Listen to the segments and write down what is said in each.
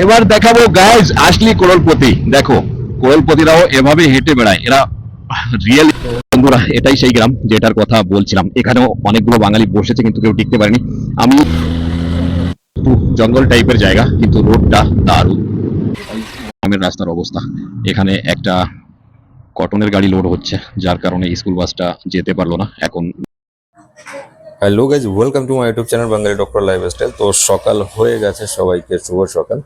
এবার দেখাবো গাইজ আসলি কোরলপতি। দেখো, কোরলপতিরাও এভাবে হেঁটে বেড়ায়। এরা রিয়েলি বন্ধুরা, এটাই সেই গ্রাম যেটার কথা বলছিলাম। এখানেও অনেকগুলো বাঙালি বসেছে, কিন্তু কেউ টিকতে পারেনি। আমি জঙ্গল টাইপের জায়গা, কিন্তু রোডটা দারুণ। গ্রামের রাস্তার অবস্থা। এখানে একটা কটনের গাড়ি লোড হচ্ছে, যার কারণে স্কুল বাসটা যেতে পারল না। এখন hello guys welcome to my YouTube channel Bangali doctor lifestyle তো সকাল হয়ে গেছে, সবাইকে শুভ সকাল।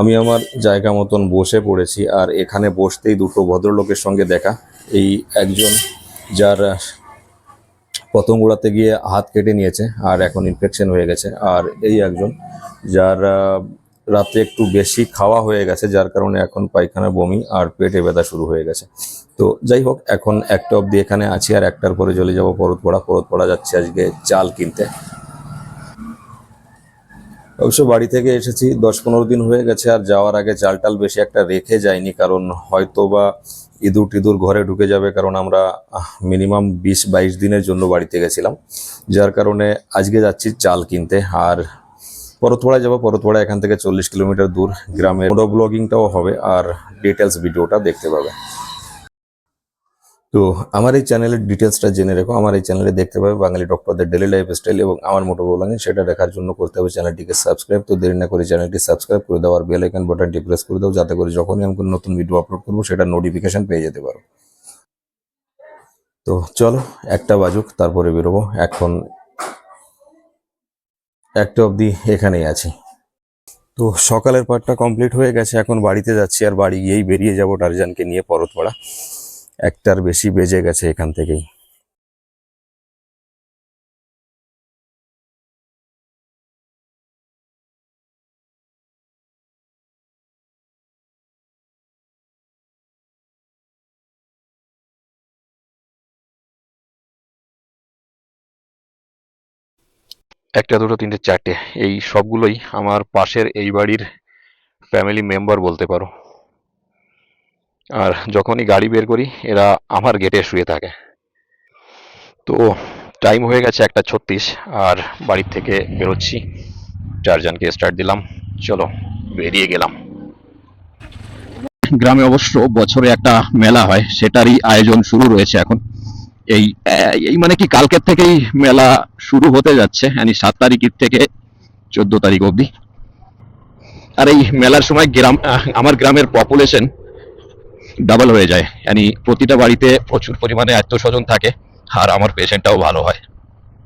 আমি আমার জায়গা মতন বসে পড়েছি, আর এখানে বসতেই দুটো ভদ্রলোকের সঙ্গে দেখা। এই একজন যার প্রথম গোড়াতে গিয়ে হাত কেটে নিয়েছে, আর এখন ইনফেকশন হয়ে গেছে। আর এই একজন যার রাতে একটু বেশি খাওয়া হয়ে গেছে, যার কারণে এখন পায়খানা বমি আর পেটে ব্যথা শুরু হয়ে গেছে। তো যাই হোক, এখন একটা অবধি এখানে আছি আর একটার পরে চলে যাব পরতপড়া। পরতপড়া যাচ্ছে আজকে চাল কিনতে। অবশ্য বাড়ি থেকে এসেছি, দশ পনেরো দিন হয়ে গেছে আর যাওয়ার আগে চাল টাল বেশি একটা রেখে যাইনি, কারণ হয়তো বা ইঁদুর টিদুর ঘরে ঢুকে যাবে, কারণ আমরা মিনিমাম বিশ বাইশ দিনের জন্য বাড়িতে গেছিলাম। যার কারণে আজকে যাচ্ছি চাল কিনতে আর পরতপাড়ায় যাব। পরতপাড়া এখান থেকে চল্লিশ কিলোমিটার দূর গ্রামের ব্লগিংটাও হবে আর ডিটেলস ভিডিওটা দেখতে পাবে। তো আমার এই চ্যানেলের ডিটেলসটা জেনে রেখো। আমার এই চ্যানেলে দেখতে পাবে বাঙালি ডক্টরদের ডেলি লাইফ স্টাইল এবং আমার মোটো ব্লগিং সেটা দেখার জন্য করতে হবে চ্যানেলটিকে সাবস্ক্রাইব তো দেরি না করে চ্যানেলটি সাবস্ক্রাইব করে দাও আর বেল আইকন বাটনটি প্রেস করে দাও, যাতে করে যখনই আমি কোনো নতুন ভিডিও আপলোড করব, সেটা নোটিফিকেশন পেয়ে যেতে পারো। তো চলো, একটা বাজুক, তারপরে বেরোবো। এখন একটা অবধি এখানেই আছি। তো সকালের পার্টটা কমপ্লিট হয়ে গেছে, এখন বাড়িতে যাচ্ছি আর বাড়ি গিয়েই বেরিয়ে যাব টারজানকে নিয়ে পরতপাড়া। একটার বেশি বেজে গেছে এখান থেকেই। একটা, দুটো, তিনটে, চারটে, এই সবগুলোই আমার পাশের এই বাড়ির ফ্যামিলি মেম্বার বলতে পারো। আর যখনই গাড়ি বের করি, এরা আমার গেটে শুয়ে থাকে। তো টাইম হয়ে গেছে একটা ছত্রিশ, আর বাড়ির থেকে বেরোচ্ছি। চারজনকে স্টার্ট দিলাম। চলো, বেরিয়ে গেলাম। গ্রামে অবশ্য বছরে একটা মেলা হয়, সেটারই আয়োজন শুরু রয়েছে এখন। এই এই মানে কি কালকের থেকেই মেলা শুরু হতে যাচ্ছে মানে সাত তারিখের থেকে চোদ্দ তারিখ অবধি। আর এই মেলার সময় গ্রাম আমার গ্রামের পপুলেশন ডাবল হয়ে যায়। মানে প্রতিটা বাড়িতে প্রচুর পরিমাণে আত্মস্বজন থাকে, আর আমার পেশেন্টটাও ভালো হয়।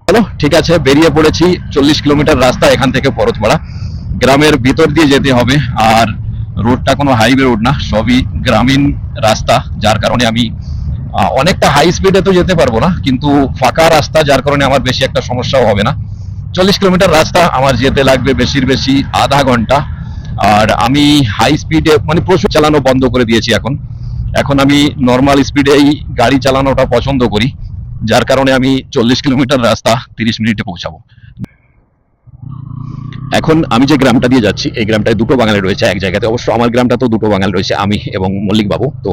চলো, ঠিক আছে, বেরিয়ে পড়েছি চল্লিশ কিলোমিটার রাস্তা এখান থেকে পরতপাড়া। গ্রামের ভিতর দিয়ে যেতে হবে, আর রোডটা কোনো হাইওয়ে রোড না, সবই গ্রামীণ রাস্তা, যার কারণে আমি অনেকটা হাই স্পিডে তো যেতে পারব না, কিন্তু ফাঁকা রাস্তা, যার কারণে আমার বেশি একটা সমস্যাও হবে না। চল্লিশ কিলোমিটার রাস্তা, আমার যেতে লাগবে বেশির বেশি আধা ঘণ্টা। আর আমি হাই স্পিডে মানে প্রচুর চালানো বন্ধ করে দিয়েছি এখন। এখন আমি নর্মাল স্পিডেই গাড়ি চালানোটা পছন্দ করি, যার কারণে আমি চল্লিশ কিলোমিটার রাস্তা তিরিশ মিনিটে পৌঁছাবো। এখন আমি যে গ্রামটা দিয়ে যাচ্ছি, এই গ্রামটায় দুটো বাঙালি রয়েছে এক জায়গাতে। অবশ্য আমার গ্রামটা তো দুটো বাঙালি রয়েছে, আমি এবং মল্লিক বাবু তো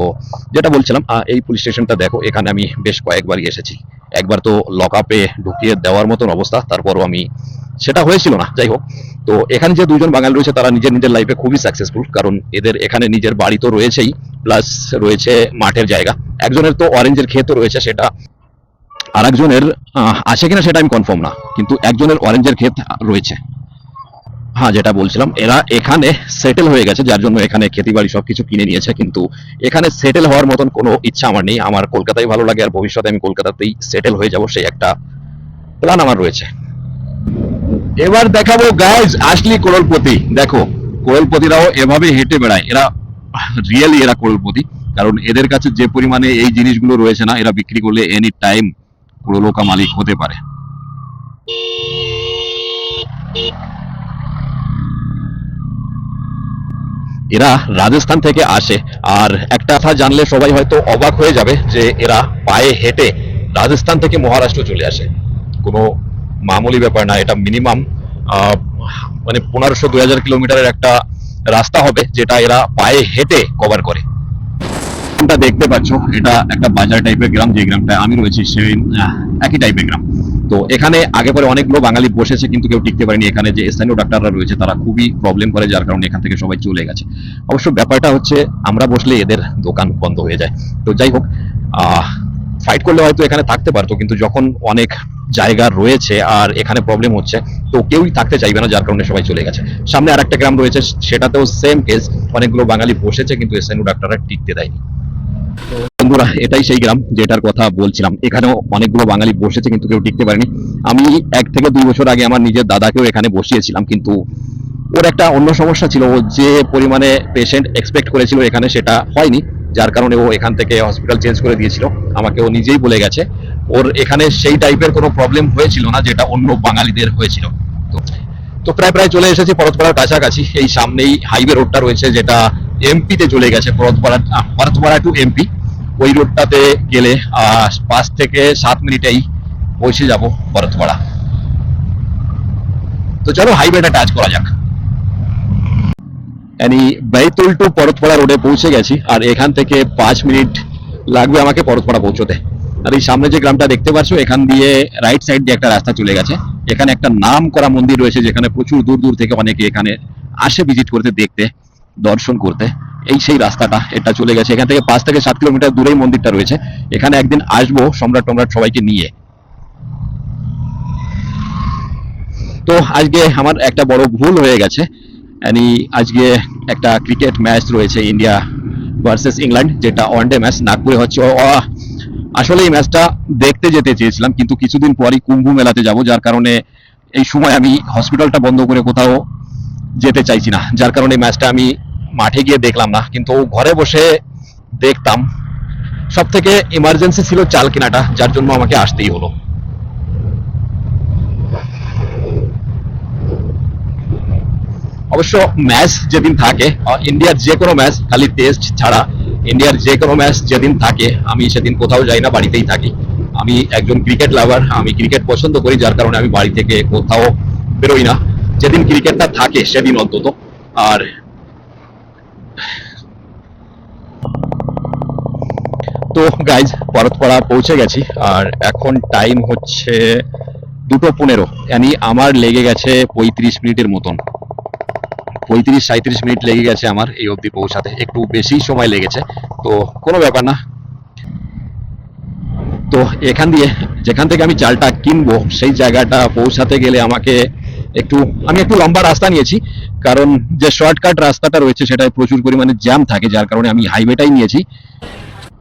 যেটা বলছিলাম এই পুলিশ স্টেশনটা দেখো, এখানে আমি বেশ কয়েকবারই এসেছি। একবার তো লক আপে ঢুকিয়ে দেওয়ার মতন অবস্থা, তারপরও আমি সেটা হয়েছিল না, যাই হোক। তো এখানে যে দুজন বাঙালি রয়েছে, তারা নিজের নিজের লাইফে খুবই সাকসেসফুল কারণ এদের এখানে নিজের বাড়ি তো রয়েছেই প্লাস রয়েছে মাঠের জায়গা। একজনের তো অরেঞ্জের ক্ষেত রয়েছে সেটা আর একজনের আছে কিনা সেটা আমি কনফার্ম না, কিন্তু একজনের অরেঞ্জের ক্ষেত রয়েছে। হ্যাঁ যেটা বলছিলাম, এরা এখানে সেটেল হয়ে গেছে, যার জন্য এখানে খেতি বাড়ি সবকিছু কিনে নিয়েছে, কিন্তু এখানে সেটেল হওয়ার মতন কোনো ইচ্ছা আমার নেই। আমার কলকাতায় ভালো লাগে, আর ভবিষ্যতে আমি কলকাতাতেই সেটেল হয়ে যাব, সেই একটা প্ল্যান আমার রয়েছে। এবার দেখাবো গাইজ আসলি কোরলপতি দেখো কোরলপতিরাও এভাবে হেঁটে বেড়ায়। এরা রিয়েলি এরা কোরলপতি কারণ এদের কাছে যে পরিমাণে এই জিনিসগুলো রয়েছে না, এরা বিক্রি করলে এনি টাইম কোরলোকা মালিক হতে পারে। এরা রাজস্থান থেকে আসে। আর একটা কথা জানলে সবাই হয়তো অবাক হয়ে যাবে যে এরা পায়ে হেঁটে রাজস্থান থেকে মহারাষ্ট্র চলে আসে। কোনো মামুলি ব্যাপার না, এটা মিনিমাম মানে পনেরোশো, দুই হাজার কিলোমিটারের একটা রাস্তা হবে যেটা এরা পায়ে হেঁটে কভার করে। গ্রামটা দেখতে পাচ্ছ, এটা একটা বাজার টাইপের গ্রাম, যে গ্রামটা আমি রয়েছি সেই একই টাইপের গ্রাম। তো এখানে আগে পরে অনেকগুলো বাঙালি বসেছে, কিন্তু কেউ টিকতে পারেনি। এখানে যে স্থানীয় ডাক্তাররা রয়েছে, তারা খুবই প্রবলেম করে, যার কারণে এখান থেকে সবাই চলে গেছে। অবশ্য ব্যাপারটা হচ্ছে, আমরা বসলে এদের দোকান বন্ধ হয়ে যায়। তো যাই হোক ফাইট করলে হয়তো এখানে থাকতে পারতো, কিন্তু যখন অনেক জায়গা রয়েছে আর এখানে প্রবলেম হচ্ছে, তো কেউই থাকতে চাইবে না, যার কারণে সবাই চলে গেছে। সামনে আরেকটা গ্রাম রয়েছে, সেটাতেও সেম কেস অনেকগুলো বাঙালি বসেছে, কিন্তু স্থানীয় ডাক্তাররা টিকতে দেয়নি। বন্ধুরা, এটাই সেই গ্রাম যেটার কথা বলছিলাম। এখানেও অনেকগুলো বাঙালি বসেছে, কিন্তু কেউ টিকতে পারেনি। আমি এক থেকে দুই বছর আগে আমার নিজের দাদাকেও এখানে বসিয়েছিলাম, কিন্তু ওর একটা অন্য সমস্যা ছিল। ও যে পরিমাণে পেশেন্ট এক্সপেক্ট করেছিল এখানে, সেটা হয়নি। যার কারণে ও এখান থেকে হসপিটাল চেঞ্জ করে দিয়েছিল। আমাকে ও নিজেই বলে গেছে। ওর এখানে সেই টাইপের কোনো প্রবলেম হয়েছিল না, যেটা অন্য বাঙালিদের হয়েছিল। তো তো প্রায় প্রায় চলে এসেছি পরতপাড়ার কাছাকাছি। এই সামনেই হাইওয়ে রোডটা রয়েছে, যেটা এমপিতে চলে গেছে, ভরতপাড়া টু এমপি ওই রোডটাতে গেলে পাঁচ থেকে সাত মিনিটেই পৌঁছে যাব ভরতপাড়া। তো চলো হাইওয়েটা টাচ করা যাক। এনি বেতুল টু পরতপাড়া রোডে পৌঁছে গেছি, আর এখান থেকে পাঁচ মিনিট লাগবে আমাকে পরতপাড়া পৌঁছতে। আর এই সামনে যে গ্রামটা দেখতে পাচ্ছ এখান দিয়ে রাইট সাইড দিয়ে একটা রাস্তা চলে গেছে। এখানে একটা নাম করা মন্দির রয়েছে, যেখানে প্রচুর দূর দূর থেকে অনেকে এখানে আসে ভিজিট করতে দেখতে। দর্শন করতে। এই সেই রাস্তাটা, এটা চলে গেছে। এখান থেকে পাঁচ থেকে সাত কিলোমিটার দূরেই মন্দিরটা রয়েছে। এখানে একদিন আসব সম্রাট টমরাট সবাইকে নিয়ে। তো আজকে আমার একটা বড় ভুল হয়ে গেছে। আমি আজকে একটা ক্রিকেট ম্যাচ রয়েছে ইন্ডিয়া ভার্সেস ইংল্যান্ড, যেটা ওয়ান ডে ম্যাচ নাগপুরে হচ্ছে। আসলে এই ম্যাচটা দেখতে যেতে চেয়েছিলাম, কিন্তু কিছুদিন পরই কুম্ভ মেলাতে যাব, যার কারণে এই সময় আমি হসপিটালটা বন্ধ করে কোথাও যেতে চাইছি না। যার কারণে ম্যাচটা আমি মাঠে গিয়ে দেখলাম না। কিন্তু ঘরে বসে দেখতাম। সব থেকে ইমার্জেন্সি ছিল চাল কেনাটা, যার জন্য আমাকে আসতেই হলো। অবশ্য ম্যাচ যেদিন থাকে ইন্ডিয়ার যে কোনো ম্যাচ খালি টেস্ট ছাড়া ইন্ডিয়ার যে কোনো ম্যাচ যেদিন থাকে, আমি সেদিন কোথাও যাই না, বাড়িতেই থাকি। আমি একজন ক্রিকেট লাভার আমি ক্রিকেট পছন্দ করি, যার কারণে আমি বাড়ি থেকে কোথাও বেরোই না। যেদিন ক্রিকেটটা থাকে, সেদিন অন্তত। আর তো গাইজ ভরতপাড়া পৌঁছে গেছি। আর এখন টাইম হচ্ছে দুটো পনেরো। Yani আমার লেগে গেছে পঁয়ত্রিশ মিনিটের মতন। পঁয়ত্রিশ সাঁত্রিশ মিনিট লেগে গেছে আমার এই অবধি পৌঁছাতে। একটু বেশি সময় লেগেছে। তো কোনো ব্যাপার না। তো এখান দিয়ে, যেখান থেকে আমি চালটা কিনবো, সেই জায়গাটা পৌঁছাতে গেলে আমাকে একটু, আমি একটু লম্বা রাস্তা নিয়েছি, কারণ যে শর্টকাট রাস্তাটা রয়েছে সেটায় প্রচুর পরিমাণে জ্যাম থাকে, যার কারণে আমি হাইওয়েটাই নিয়েছি।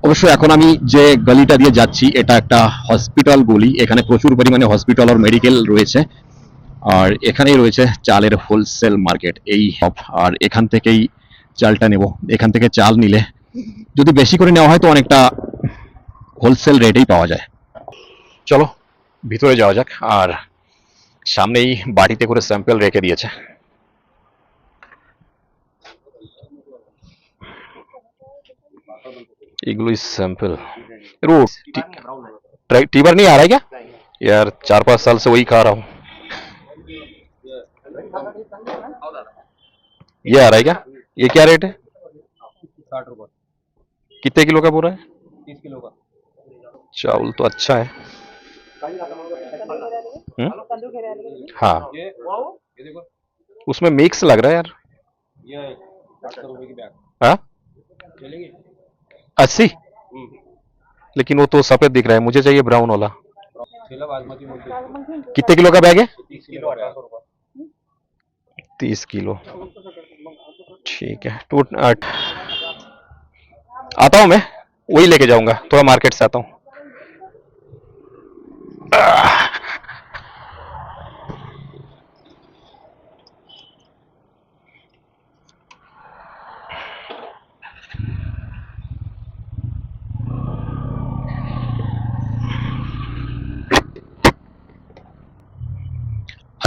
অবশ্য এখন আমি যে গলিটা দিয়ে যাচ্ছি, এটা একটা হসপিটাল গলি, এখানে প্রচুর পরিমাণে হসপিটাল আর মেডিকেল রয়েছে। আর এখানেই রয়েছে চালের হোলসেল মার্কেট এই আর এখান থেকেই চালটা নেব, এখান থেকে চাল নিলে যদি বেশি করে নেওয়া হয় তো অনেকটা হোলসেল রেটেই পাওয়া যায়। চলো, ভিতরে যাওয়া যাক। আর सामने ही बाटी স্যাম্পেল রেখে দিয়েছে। एग्लो सैंपल रोड टीबर नहीं आ रहा है क्या यार चार पाँच साल से वही खा रहा हूँ ये आ रहा है क्या ये क्या रेट है कितने किलो का बोरा है चावल तो अच्छा है। हम्म? हाँ। ये ये उसमें मिक्स लग रहा है यार। हाँ? अस्सी? लेकिन वो तो सफ़ेद दिख रहा है मुझे चाहिए ब्राउन वाला। कितने किलो का बैग है? तीस किलो ठीक है टू आठ। आता हूँ मैं वही लेके जाऊँगा। थोड़ा मार्केट से आता हूँ।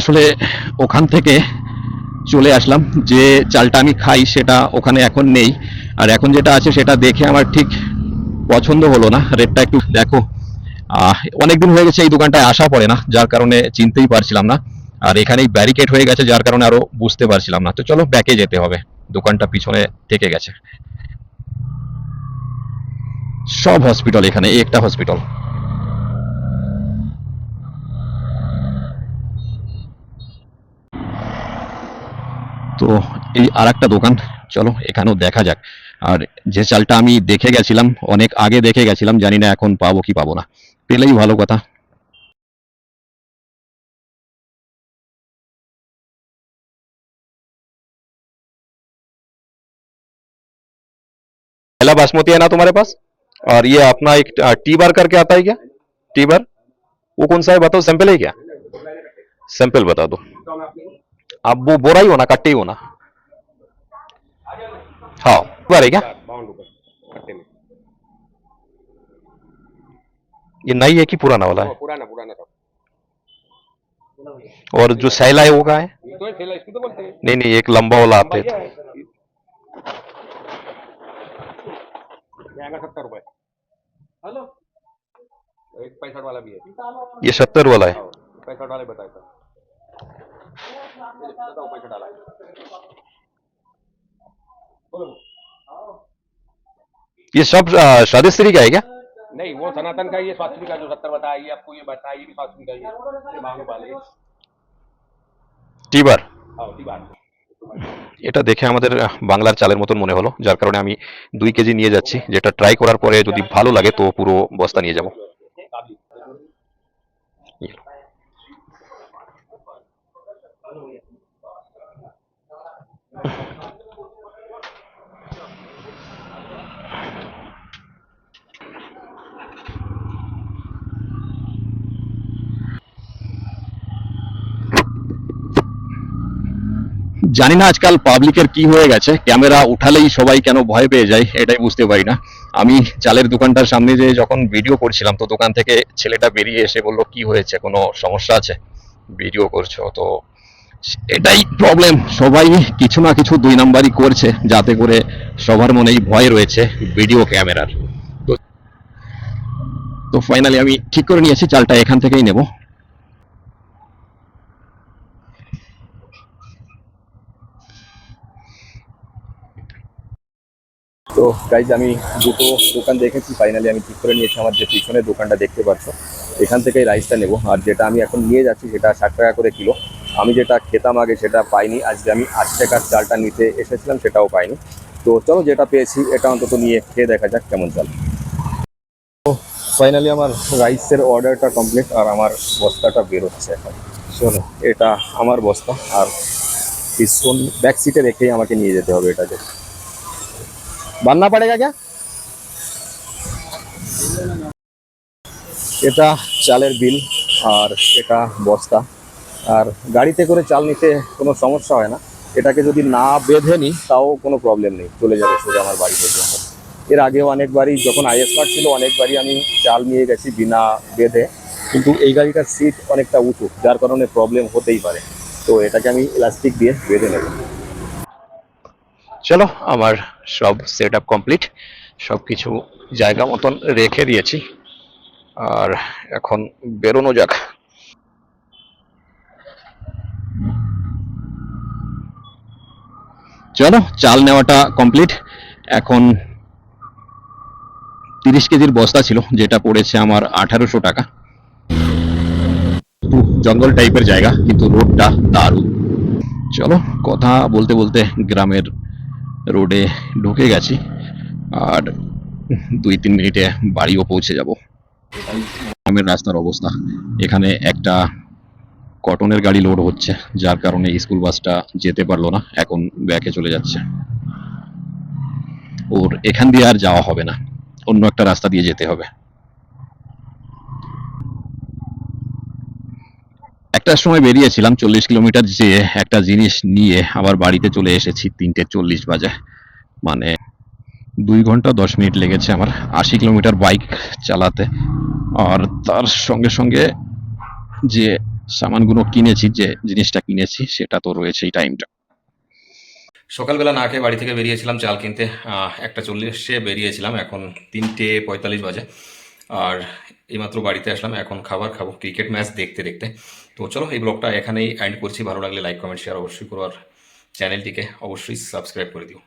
আসলে ওখান থেকে চলে আসলাম। যে চালটা আমি খাই সেটা ওখানে এখন নেই। আর এখন যেটা আছে সেটা দেখে আমার ঠিক পছন্দ হলো না। রেটটা একটু দেখো। অনেকদিন হয়ে গেছে এই দোকানটায় আসা পড়ে না, যার কারণে চিনতেই পারছিলাম না। আর এখানেই ব্যারিকেড হয়ে গেছে, যার কারণে আরও বুঝতে পারছিলাম না। তো চলো ব্যাকে যেতে হবে। দোকানটা পিছনে থেকে গেছে। সব হসপিটাল এখানে একটা হসপিটাল তো এই আর একটা দোকান চলো এখানেও দেখা যাক আর যে চালটা আমি দেখে গেছিলাম অনেক আগে দেখে গেছিলাম জানি না এখন পাবো কি পাবো না পেলেই ভালো কথা पहला बासमती है ना तुम्हारे पास और ये अपना एक टी बार करके आता है क्या टी बार वो कौन सा है बताओ सैंपल है क्या सैंपल बता दो अब वो बोरा ही होना कट्टे ही होना। हाँ बार है क्या? ये नई है कि पुराना वाला है? पुराना पुराना सब और जो सैला है वो कहाँ है? तो तो बोलते हैं। नहीं नहीं एक लंबा वाला आता है ये सत्तर रुपए। हेलो। एक पैंसठ वाला भी है। ये सत्तर वाला है। पैंसठ वाले बताए सर बताओ पैंसठ वाला बोलो ये सब आ, शादीश्री का है क्या नहीं वो सनातन का ये स्वास्थ्य का जो सत्तर बताया ये आपको ये बताया ये भी स्वास्थ्य का ये ये मांगो वाले টি বার हाँ ठीक बात এটা দেখে আমাদের আহ, বাংলার চালের মতন মনে হলো যার কারণে আমি দুই কেজি নিয়ে যাচ্ছি যেটা ট্রাই করার পরে যদি ভালো লাগে তো পুরো বস্তা নিয়ে যাব জানি না আজকাল পাবলিকের কি হয়ে গেছে ক্যামেরা উঠালেই সবাই কেন ভয় পেয়ে যায়, এটাই বুঝতে পারি না। আমি চালের দোকানটার সামনে যে যখন ভিডিও করছিলাম, তো দোকান থেকে ছেলেটা বেরিয়ে এসে বলল, কি হয়েছে? কোনো সমস্যা আছে? ভিডিও করছ, তো এটাই প্রবলেম সবাই কিছু না কিছু দুই নাম্বারই করছে, যাতে করে সবার মনেই ভয় রয়েছে ভিডিও ক্যামেরার তো ফাইনালি আমি ঠিক করে নিয়েছি, চালটা এখান থেকেই নেব। তো গাইজ আমি দুটো দোকান দেখেছি ফাইনালি আমি ঠিক করে নিয়েছি, আমার যে পিছনের দোকানটা দেখতে পাচ্ছ, এখান থেকেই রাইসটা নেব। আর যেটা আমি এখন নিয়ে যাচ্ছি, সেটা ষাট টাকা করে কিলো। আমি যেটা খেতাম আগে সেটা পাইনি। আজকে আমি আট টাকার চালটা নিতে এসেছিলাম, সেটাও পাইনি। তো চলো যেটা পেয়েছি, এটা অন্তত নিয়ে খেয়ে দেখা যাক কেমন চাল। তো ফাইনালি আমার রাইসের অর্ডারটা কমপ্লিট আর আমার বস্তাটা বেরোচ্ছে এখন। চলো, এটা আমার বস্তা আর পিছন ব্যাক সিটে রেখেই আমাকে নিয়ে যেতে হবে এটাকে। বান্না পড়েগা क्या এটা চালের বিল আর এটা বস্তা। আর গাড়িতে করে চাল নিতে কোনো সমস্যা হয় না। এটাকে যদি না বেঁধে নিই, তাও কোনো প্রবলেম নেই। চলে যাবে সোজা আমার বাড়ি পর্যন্ত এর আগেও অনেকবারই যখন আইএস কার্ড ছিল, অনেকবারই আমি চাল নিয়ে গেছি বিনা বেঁধে। কিন্তু এই গাড়িটার সিট অনেকটা উঁচু, যার কারণে প্রবলেম হতেই পারে। তো এটাকে আমি ইলাস্টিক দিয়ে বেঁধে নেব। চলো, আমার সব সেট আপ কমপ্লিট সব কিছু জায়গা মতন রেখে দিয়েছি। আর এখন বেরোনো যাক। চলো, চাল নেওয়াটা কমপ্লিট এখন তিরিশ কেজির বস্তা ছিল, যেটা পড়েছে আমার আঠারোশো টাকা। জঙ্গল টাইপের জায়গা, কিন্তু রোডটা দারুণ। চলো, কথা বলতে বলতে গ্রামের রোডে ঢুকে গেছি, আর দুই তিন মিনিটে বাড়িও পৌঁছে যাব। গ্রামের রাস্তার অবস্থা, এখানে একটা কটনের গাড়ি লোড হচ্ছে, যার কারণে স্কুল বাসটা যেতে পারল না, এখন ব্যাকে চলে যাচ্ছে। ওর এখান দিয়ে আর যাওয়া হবে না, অন্য একটা রাস্তা দিয়ে যেতে হবে। একটার সময় বেরিয়েছিলাম চল্লিশ কিলোমিটার যেয়ে একটা জিনিস নিয়ে, আবার বাড়িতে চলে এসেছি তিনটে চল্লিশ বাজে। মানে দুই ঘণ্টা দশ মিনিট লেগেছে আমার, আশি কিলোমিটার বাইক চালাতে। আর তার সঙ্গে সঙ্গে যে সামানগুলো কিনেছি যে জিনিসটা কিনেছি, সেটা তো রয়েছে এই টাইমটা। সকালবেলা না খেয়ে বাড়ি থেকে বেরিয়েছিলাম, চাল কিনতে একটা চল্লিশে বেরিয়েছিলাম, এখন তিনটে পঁয়তাল্লিশ বাজে। আর এইমাত্র বাড়িতে আসলাম, এখন খাবার খাব, ক্রিকেট ম্যাচ দেখতে দেখতে। তো চলো, এই ব্লগটা এখানেই এন্ড করছি। ভালো লাগলে লাইক কমেন্ট শেয়ার অবশ্যই করো, আর চ্যানেলটিকে অবশ্যই সাবস্ক্রাইব করে দিও।